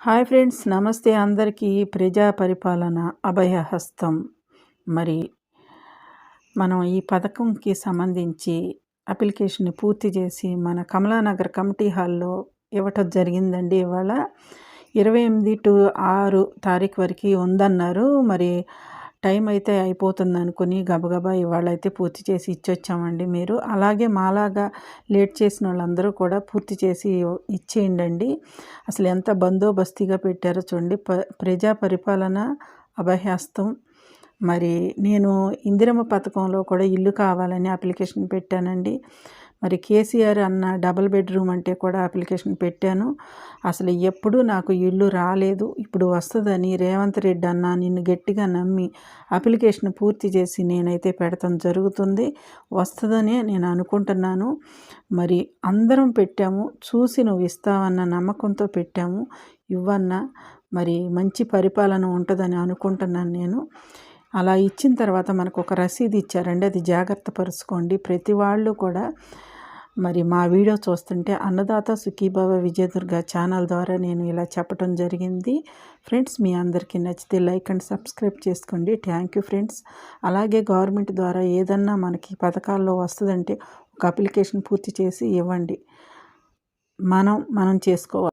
Hi friends నమస్తే అందరికీ. ప్రజా పరిపాలన అభయహస్తం మరి మనం ఈ పథకంకి సంబంధించి అప్లికేషన్ని పూర్తి చేసి మన కమలానగర్ కమిటీ హాల్లో ఇవ్వటం జరిగిందండి. ఇవాళ ఇరవై ఎనిమిది టు ఆరు తారీఖు వరకు ఉందన్నారు. మరి టైం అయితే అయిపోతుంది అనుకుని గబగబా ఇవాళ అయితే పూర్తి చేసి ఇచ్చొచ్చామండి మీరు. అలాగే మాలాగా లేట్ చేసిన వాళ్ళందరూ కూడా పూర్తి చేసి ఇచ్చేయండి అసలు ఎంత బందోబస్తీగా పెట్టారో చూడండి. ప ప్రజా పరిపాలన అభయహస్తం మరి నేను ఇందిరమ్మ పథకంలో కూడా ఇల్లు కావాలని అప్లికేషన్ పెట్టానండి. మరి కేసీఆర్ అన్న డబల్ బెడ్రూమ్ అంటే కూడా అప్లికేషన్ పెట్టాను. అసలు ఎప్పుడూ నాకు ఇల్లు రాలేదు. ఇప్పుడు వస్తుందని రేవంత్ రెడ్డి అన్న నిన్ను గట్టిగా నమ్మి అప్లికేషన్ పూర్తి చేసి నేనైతే పెడతాం జరుగుతుంది. వస్తుందనే నేను అనుకుంటున్నాను. మరి అందరం పెట్టాము. చూసి నువ్వు ఇస్తావన్న నమ్మకంతో పెట్టాము. ఇవ్వన్నా మరి మంచి పరిపాలన ఉంటుందని అనుకుంటున్నాను నేను. అలా ఇచ్చిన తర్వాత మనకు ఒక రసీదు ఇచ్చారండి అది జాగ్రత్త పరుచుకోండి. ప్రతి వాళ్ళు కూడా మరి మా వీడియో చూస్తుంటే అన్నదాత సుఖీభావ విజయదుర్గ ఛానల్ ద్వారా నేను ఇలా చెప్పడం జరిగింది. ఫ్రెండ్స్ మీ అందరికీ నచ్చితే లైక్ అండ్ సబ్స్క్రైబ్ చేసుకోండి. Thank you friends. అలాగే గవర్నమెంట్ ద్వారా ఏదన్నా మనకి పథకాల్లో వస్తుందంటే ఒక అప్లికేషన్ పూర్తి చేసి ఇవ్వండి. మనం మనం చేసుకోవాలి.